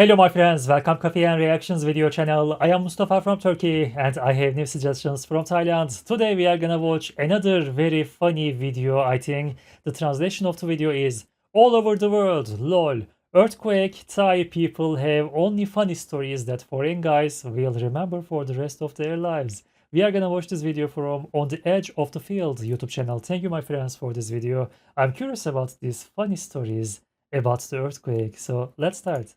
Hello my friends, welcome Coffee and Reactions video channel. I am Mustafa from Turkey and I have new suggestions from Thailand. Today we are gonna watch another very funny video I think. The translation of the video is All over the world, lol. Earthquake, Thai people have only funny stories that foreign guys will remember for the rest of their lives. We are gonna watch this video from On the Edge of the Field YouTube channel. Thank you my friends for this video. I'm curious about these funny stories about the earthquake. So let's start.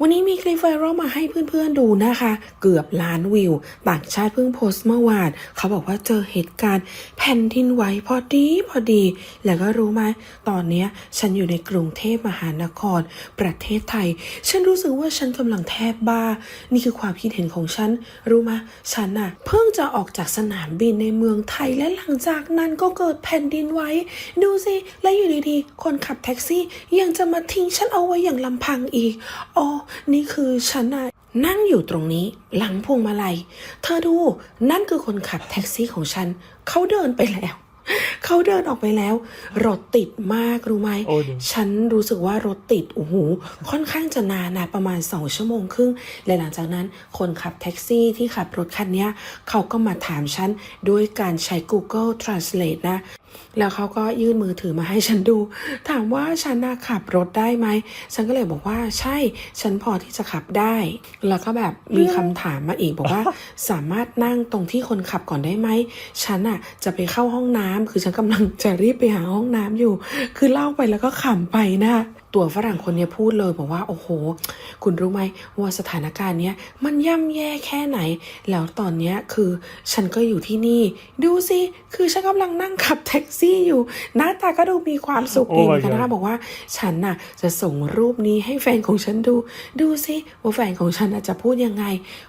วันนี้มีคลิปไวรัลมาให้เพื่อนๆดูนะคะ เกือบล้านวิว ต่างชาติเพิ่งโพสต์เมื่อวาน เขาบอกว่าเจอเหตุการณ์แผ่นดินไหวพอดีพอดี แล้วก็รู้ไหมตอนนี้ฉันอยู่ในกรุงเทพมหานคร ประเทศไทย ฉันรู้สึกว่าฉันกำลังแทบบ้า นี่คือความคิดเห็นของฉัน รู้ไหมฉันอะเพิ่งจะออกจากสนามบินในเมืองไทยและหลังจากนั้นก็เกิดแผ่นดินไหวดูสิและอยู่ดีๆคนขับแท็กซี่ยังจะมาทิ้งฉันเอาไว้อย่างลำพังอีกอ๋อนี่คือฉันอะนั่งอยู่ตรงนี้หลังพวงมาลัย เธอดูนั่นคือคนขับแท็กซี่ของฉัน เขาเดินไปแล้ว เขาเดินออกไปแล้ว รถติดมากรู้ไหม โอ้ดูฉันรู้สึกว่ารถติดโอ้โหค่อนข้างจะนานนะประมาณ2ชั่วโมงครึ่งและหลังจากนั้นคนขับแท็กซี่ที่ขับรถคันเนี้ยเขาก็มาถามฉันด้วยการใช้ Google Translate นะแล้วเขาก็ยื่นมือถือมาให้ฉันดู ถามว่าฉันน่ะขับรถได้ไหม ฉันก็เลยบอกว่าใช่ ฉันพอที่จะขับได้ แล้วก็แบบมีคำถามมาอีกบอกว่า สามารถนั่งตรงที่คนขับก่อนได้ไหม ฉันอะจะไปเข้าห้องน้ำคือฉันกำลังจะรีบไปหาห้องน้ำอยู่ คือเล่าไปแล้วก็ขำไปนะตัวฝรั่งคนเนี้ยพูดเลยบอกว่าโอ้โห คุณรู้ไหมว่าสถานการณ์เนี้ยมันย่ำแย่แค่ไหน แล้วตอนเนี้ยคือฉันก็อยู่ที่นี่ ดูสิ คือฉันกำลังนั่งขับแท็กซี่อยู่ หน้าตาก็ดูมีความสุขดีเหมือนกัน Oh my นะคะ God บอกว่าฉันน่ะจะส่งรูปนี้ให้แฟนของฉันดู ดูสิว่าแฟนของฉันน่ะจะพูดยังไง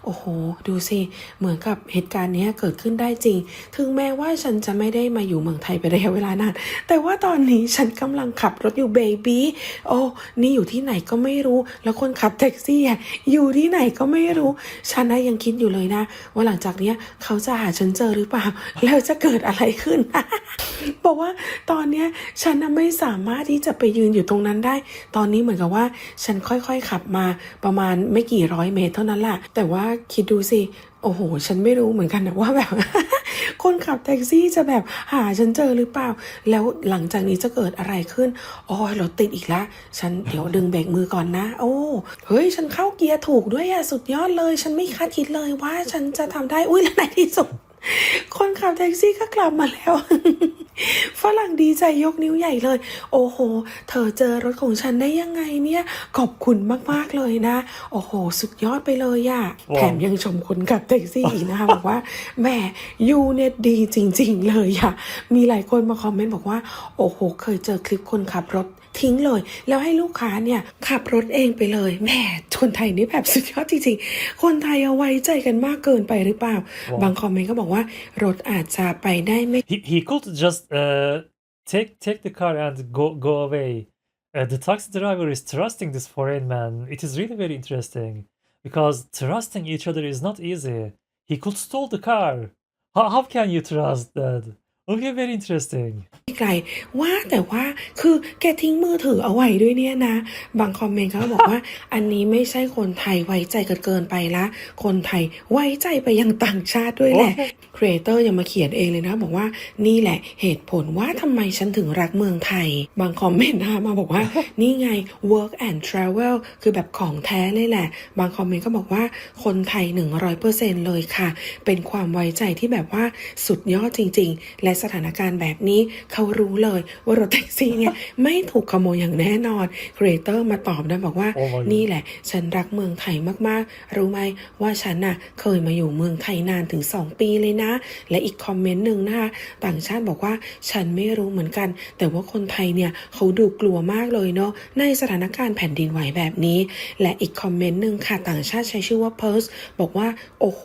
โอ้โห ดูสิเหมือนกับเหตุการณ์เนี้ยเกิดขึ้นได้จริง ถึงแม้ว่าฉันจะไม่ได้มาอยู่เมืองไทยไประยะเวลานานแต่ว่าตอนนี้ฉันกำลังขับรถอยู่เบบี้โอ้นี่อยู่ที่ไหนก็ไม่รู้ แล้วคนขับแท็กซี่อะอยู่ที่ไหนก็ไม่รู้ฉันนะยังคิดอยู่เลยนะ ว่าหลังจากเนี้ยเขาจะหาฉันเจอหรือเปล่า แล้วจะเกิดอะไรขึ้นบอกว่าตอนเนี้ยฉันไม่สามารถที่จะไปยืนอยู่ตรงนั้นได้ ตอนนี้เหมือนกับว่า ฉันค่อยๆขับมาประมาณไม่กี่ร้อยเมตรเท่านั้นแหละแต่ว่าคิดดูสิโอ้โห ฉันไม่รู้เหมือนกันนะว่าแบบ คนขับแท็กซี่จะแบบหาฉันเจอหรือเปล่า แล้วหลังจากนี้จะเกิดอะไรขึ้นอ๋อรถติดอีกแล้วฉันเดี๋ยวดึงเบรกมือก่อนนะ โอ้เฮ้ย ฉันเข้าเกียร์ถูกด้วยอะสุดยอดเลย ฉันไม่คาดคิดเลยว่าฉันจะทำได้ อุ้ยแล้วในที่สุด คนขับแท็กซี่ก็กลับมาแล้ว ฝรั่งดีใจยกนิ้วใหญ่เลย โอ้โห เธอเจอรถของฉันได้ยังไงเนี่ย ขอบคุณมากๆเลยนะ โอ้โห สุดยอดไปเลยอะว้าวแถมยังชมคนขับแท็กซี่อีกนะคะบอกว่าแหมยูเนี่ยดีจริง ๆ เลยอะมีหลายคนมาคอมเมนต์บอกว่า โอ้โห เคยเจอคลิปคนขับรถ ทิ้งเลย แล้วให้ลูกค้าเนี่ยขับรถเองไปเลยแหมคนไทยนี่แบบสุดยอดจริงๆ คนไทยเอาไว้ใจกันมากเกินไปหรือเปล่าว้าวบางคอมเมนต์ก็บอกว่ารถอาจจะไปได้ไม่ He, he could just uh, take take the car and go go away. Uh, the taxi driver is trusting this foreign man. It is really very interesting because trusting each other is not easy. He could stole the car. How, how can you trust that? Okay, very interesting. ไกลว่าแต่ว่าคือแกทิ้งมือถือเอาไว้ด้วยเนี่ยนะ บางคอมเมนต์เขาบอกว่า อันนี้ไม่ใช่คนไทยไว้ใจกันเกินไปละ คนไทยไว้ใจไปยังต่างชาติด้วยแหละโอเคครีเอเตอร์ยังมาเขียนเองเลยนะ บอกว่านี่แหละเหตุผลว่าทำไมฉันถึงรักเมืองไทย บางคอมเมนต์นะมาบอกว่า นี่ไง work and travel คือแบบของแท้เลยแหละ บางคอมเมนต์ก็บอกว่าคนไทย 100%เลยค่ะ เป็นความไว้ใจที่แบบว่าสุดยอดจริง ๆ และสถานการณ์แบบนี้เขารู้เลยว่ารถแท็กซี่เนี่ยไม่ถูกขโมยอย่างแน่นอนครีเอเตอร์มาตอบนะบอกว่าโอ้ my god นี่แหละ ฉันรักเมืองไทยมากๆ รู้ไหมว่าฉันน่ะเคยมาอยู่เมืองไทยนานถึง 2 ปีเลยนะ และอีกคอมเมนต์หนึ่งนะคะต่างชาติบอกว่าฉันไม่รู้เหมือนกัน แต่ว่าคนไทยเนี่ยเขาดูกลัวมากเลยเนาะในสถานการณ์แผ่นดินไหวแบบนี้ และอีกคอมเมนต์หนึ่งค่ะต่างชาติใช้ชื่อว่าเพิร์สบอกว่าโอ้โห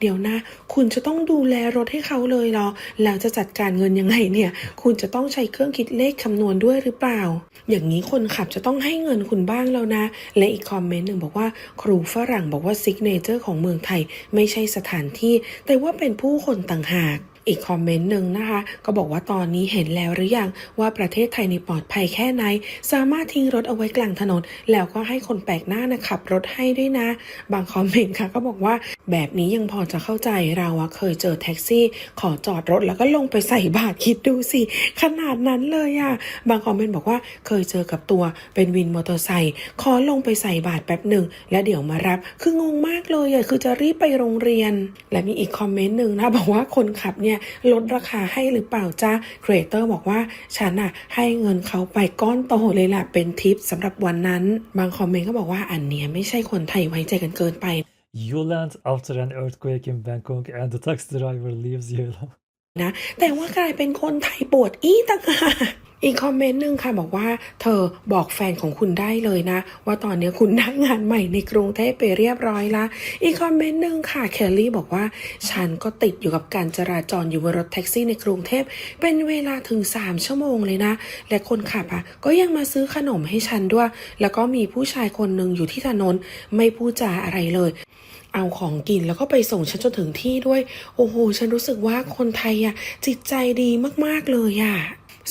เดี๋ยวนะ คุณจะต้องดูแลรถให้เขาเลยเหรอแล้วจะจัดการเงินยังไงเนี่ย คุณจะต้องใช้เครื่องคิดเลขคำนวณด้วยหรือเปล่า อย่างนี้คนขับจะต้องให้เงินคุณบ้างแล้วนะ และอีกคอมเมนต์หนึ่งบอกว่า ครูฝรั่งบอกว่าซิกเนเจอร์ของเมืองไทยไม่ใช่สถานที่ แต่ว่าเป็นผู้คนต่างหากอีกคอมเมนต์หนึ่งนะคะ ก็บอกว่าตอนนี้เห็นแล้วหรือยังว่าประเทศไทยในปลอดภัยแค่ไหน สามารถทิ้งรถเอาไว้กลางถนน แล้วก็ให้คนแปลกหน้านะขับรถให้ด้วยนะ บางคอมเมนต์ค่ะก็บอกว่า แบบนี้ยังพอจะเข้าใจเราอะเคยเจอแท็กซี่ ขอจอดรถแล้วก็ลงไปใส่บาตรคิดดูสิ ขนาดนั้นเลยอะบางคอมเมนต์บอกว่าเคยเจอกับตัวเป็นวินมอเตอร์ไซค์ขอลงไปใส่บาตรแป๊บหนึ่งแล้วเดี๋ยวมารับ คืองงมากเลยอะคือจะรีบไปโรงเรียน และมีอีกคอมเมนต์หนึ่งนะบอกว่าคนขับเนี่ยลดราคาให้หรือเปล่าจ้าครีเอเตอร์บอกว่าฉันอะให้เงินเขาไปก้อนโตเลยแหละเป็นทิปสำหรับวันนั้น บางคอมเมนต์ก็บอกว่าอันเนี้ยไม่ใช่คนไทยไว้ใจกันเกินไป You land after an earthquake in Bangkok and the taxi driver leaves you alone. นะแต่ว่ากลายเป็นคนไทยปวดอี้ต่างหาก อีกคอมเมนต์หนึ่งค่ะบอกว่า เธอบอกแฟนของคุณได้เลยนะ ว่าตอนนี้คุณได้งานใหม่ในกรุงเทพไปเรียบร้อยละอีกคอมเมนต์หนึ่งค่ะเคลลี่บอกว่า ฉันก็ติดอยู่กับการจราจรอยู่บนรถแท็กซี่ในกรุงเทพเป็นเวลาถึง 3 ชั่วโมงเลยนะ และคนขับอะก็ยังมาซื้อขนมให้ฉันด้วย แล้วก็มีผู้ชายคนหนึ่งอยู่ที่ถนนไม่พูดจาอะไรเลยเอาของกินแล้วก็ไปส่งฉันจนถึงที่ด้วย โอ้โห ฉันรู้สึกว่าคนไทยอะจิตใจดีมาก ๆ เลยอะ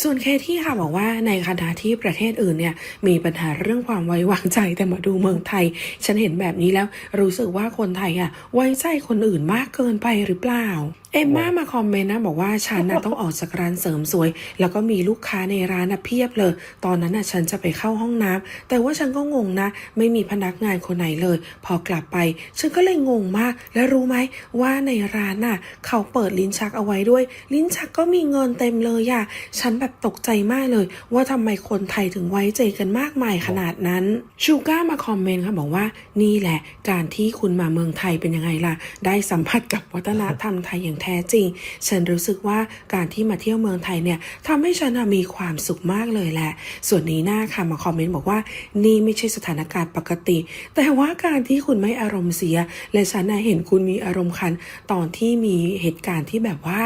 ส่วนเคที่ค่ะบอกว่าในขณะที่ประเทศอื่นเนี่ยมีปัญหาเรื่องความไว้วางใจแต่มาดูเมืองไทย ฉันเห็นแบบนี้แล้วรู้สึกว่าคนไทยอะไว้ใจคนอื่นมากเกินไปหรือเปล่า เอมม่ามาคอมเมนต์นะบอกว่าฉันน่ะต้องออกจากร้านเสริมสวย แล้วก็มีลูกค้าในร้านน่ะเพียบเลย ตอนนั้นน่ะฉันจะไปเข้าห้องน้ำแต่ว่าฉันก็งงนะ ไม่มีพนักงานคนไหนเลย พอกลับไป ฉันก็เลยงงมาก แล้วรู้ไหมว่าในร้านน่ะ เขาเปิดลิ้นชักเอาไว้ด้วย ลิ้นชักก็มีเงินเต็มเลยอะฉันแบบตกใจมากเลย ว่าทำไมคนไทยถึงไว้ใจกันมากมายขนาดนั้นชูก้ามาคอมเมนต์ค่ะบอกว่านี่แหละการที่คุณมาเมืองไทยเป็นยังไงล่ะได้สัมผัสกับวัฒนธรรมไทยอย่างแท้จริง ฉันรู้สึกว่าการที่มาเที่ยวเมืองไทยเนี่ยทำให้ฉันมีความสุขมากเลยแหละ ส่วนนี้หน้าค่ะมาคอมเมนต์บอกว่า นี่ไม่ใช่สถานการณ์ปกติ แต่ว่าการที่คุณไม่อารมณ์เสีย และฉันน่ะเห็นคุณมีอารมณ์คัน ตอนที่มีเหตุการณ์ที่แบบว่า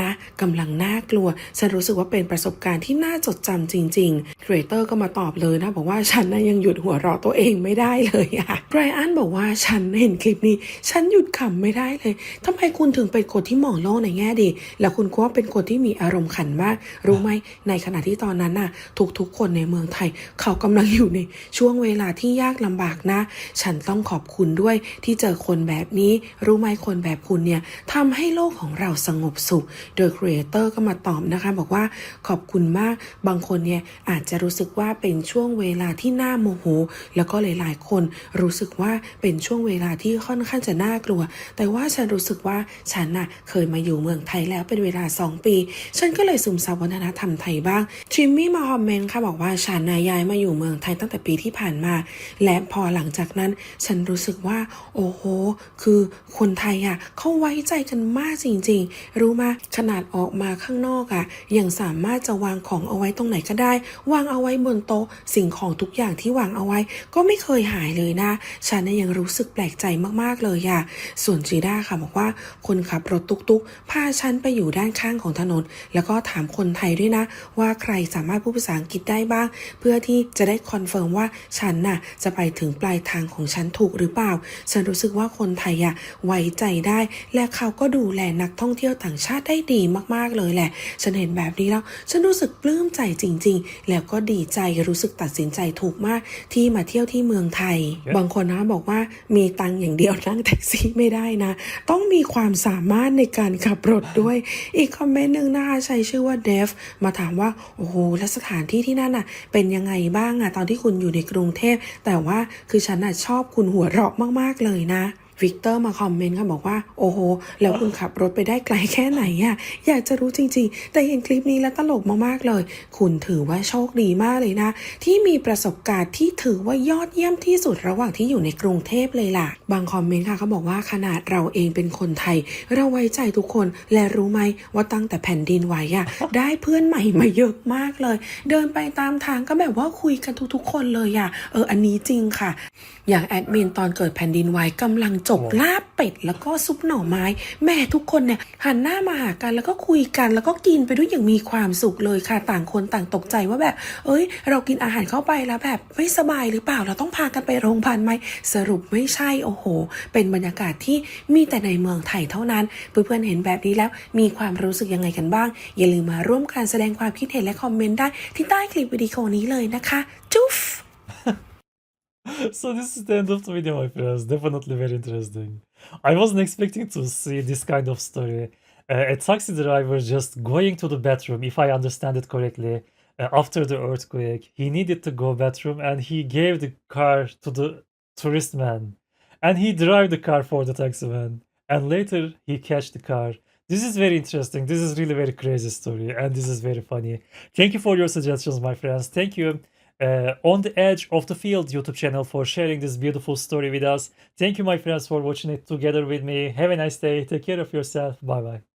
นะกำลังน่ากลัว ฉันรู้สึกว่าเป็นประสบการณ์ที่น่าจดจำจริงๆครีเอเตอร์ก็มาตอบเลยนะ บอกว่าฉันน่ะยังหยุดหัวเราะตัวเองไม่ได้เลยอะไบรอันบอกว่าฉันเห็นคลิปนี้ ฉันหยุดขำไม่ได้เลยทำไมคุณถึงเป็นคนที่มองโลกในแง่ดี แล้วคุณก็เป็นคนที่มีอารมณ์ขันมาก รู้ไหมในขณะที่ตอนนั้นน่ะ ทุกๆ คนในเมืองไทย เขากำลังอยู่ในช่วงเวลาที่ยากลำบากนะ ฉันต้องขอบคุณด้วยที่เจอคนแบบนี้ รู้ไหมคนแบบคุณเนี่ยทำให้โลกของเราสงบสุข โดยครีเอเตอร์ก็มาตอบนะคะ บอกว่าขอบคุณมากบางคนเนี่ยอาจจะรู้สึกว่าเป็นช่วงเวลาที่น่าโมโห แล้วก็หลายๆ คนรู้สึกว่าเป็นช่วงเวลาที่ค่อนข้างจะน่ากลัว แต่ว่าฉันรู้สึกว่าฉันน่ะเคยมาอยู่เมืองไทยแล้วเป็นเวลา 2 ปี ฉันก็เลยซึมซับวัฒนธรรมไทยบ้างทริมมี่มาคอมเมนต์ค่ะบอกว่าฉันนายายมาอยู่เมืองไทยตั้งแต่ปีที่ผ่านมา และพอหลังจากนั้น ฉันรู้สึกว่า โอ้โห คือคนไทยอะเขาไว้ใจกันมากจริง ๆ รู้มาขนาดออกมาข้างนอกอะยังสามารถจะวางของเอาไว้ตรงไหนก็ได้ วางเอาไว้บนโต๊ะสิ่งของทุกอย่างที่วางเอาไว้ ก็ไม่เคยหายเลยนะ ฉันยังรู้สึกแปลกใจมากๆเลยอะส่วนจีด้าค่ะบอกว่าคนขับรถตุกๆ พาฉันไปอยู่ด้านข้างของถนน แล้วก็ถามคนไทยด้วยนะ ว่าใครสามารถพูดภาษาอังกฤษได้บ้าง เพื่อที่จะได้คอนเฟิร์มว่าฉันน่ะจะไปถึงปลายทางของฉันถูกหรือเปล่า ฉันรู้สึกว่าคนไทยอะไว้ใจได้ และเขาก็ดูแลนักท่องเที่ยวต่างชาติได้ดีมากๆเลยแหละ ฉันเห็นแบบนี้แล้ว ฉันรู้สึกปลื้มใจจริง ๆ แล้วก็ดีใจรู้สึกตัดสินใจถูกมากที่มาเที่ยวที่เมืองไทย บางคนนะบอกว่ามีตังค์อย่างเดียวนั่งแท็กซี่ไม่ได้นะ ต้องมีความสามารถในการขับรถด้วย อีกคอมเมนต์หนึ่งนะคะใช้ชื่อว่าเดฟมาถามว่า โอ้โห แล้วสถานที่ที่นั่นอะ เป็นยังไงบ้างอะตอนที่คุณอยู่ในกรุงเทพ แต่ว่าคือฉันอะชอบคุณหัวเราะมาก ๆ เลยนะ วิกเตอร์มาคอมเมนต์ค่ะบอกว่า โอ้โห แล้วคุณขับรถไปได้ไกลแค่ไหนอะอยากจะรู้จริง ๆ แต่เห็นคลิปนี้แล้วตลกมากๆเลย คุณถือว่าโชคดีมากเลยนะ ที่มีประสบการณ์ที่ถือว่ายอดเยี่ยมที่สุดระหว่างที่อยู่ในกรุงเทพเลยล่ะ บางคอมเมนต์ค่ะเขาบอกว่าขนาดเราเองเป็นคนไทย เราไว้ใจทุกคนและรู้ไหมว่าตั้งแต่แผ่นดินไหวอะได้เพื่อนใหม่มาเยอะมากเลย เดินไปตามทางก็แบบว่าคุยกันทุกๆ คนเลยอะเอออันนี้จริงค่ะ อย่างแอดมินตอนเกิดแผ่นดินไหวกำลังจจกลาบเป็ดแล้วก็ซุปหน่อไม้ แม่ทุกคนเนี่ยหันหน้ามาหากันแล้วก็คุยกัน แล้วก็กินไปด้วยอย่างมีความสุขเลยค่ะต่างคนต่างตกใจว่าแบบ เอ้ย เรากินอาหารเข้าไปแล้วแบบไม่สบายหรือเปล่าเราต้องพากันไปโรงพยาบาลไหมสรุปไม่ใช่โอ้โห เป็นบรรยากาศที่มีแต่ในเมืองไทยเท่านั้น เพื่อนๆเห็นแบบนี้แล้วมีความรู้สึกยังไงกันบ้าง อย่าลืมมาร่วมการแสดงความคิดเห็นและคอมเมนต์ได้ที่ใต้คลิปวิดีโอนี้เลยนะคะ จุ๊ฟ so this is the end of the video, my friends. Definitely very interesting. I wasn't expecting to see this kind of story. Uh, a taxi driver just going to the bathroom, if I understand it correctly, uh, after the earthquake. He needed to go bathroom and he gave the car to the tourist man. And he drive the car for the taxi man. And later he catch the car. This is very interesting. This is really very crazy story. And this is very funny. Thank you for your suggestions, my friends. Thank you uh, on the edge of the field youtube channel for sharing this beautiful story with us. Thank you my friends for watching it together with me. Have a nice day. Take care of yourself. Bye bye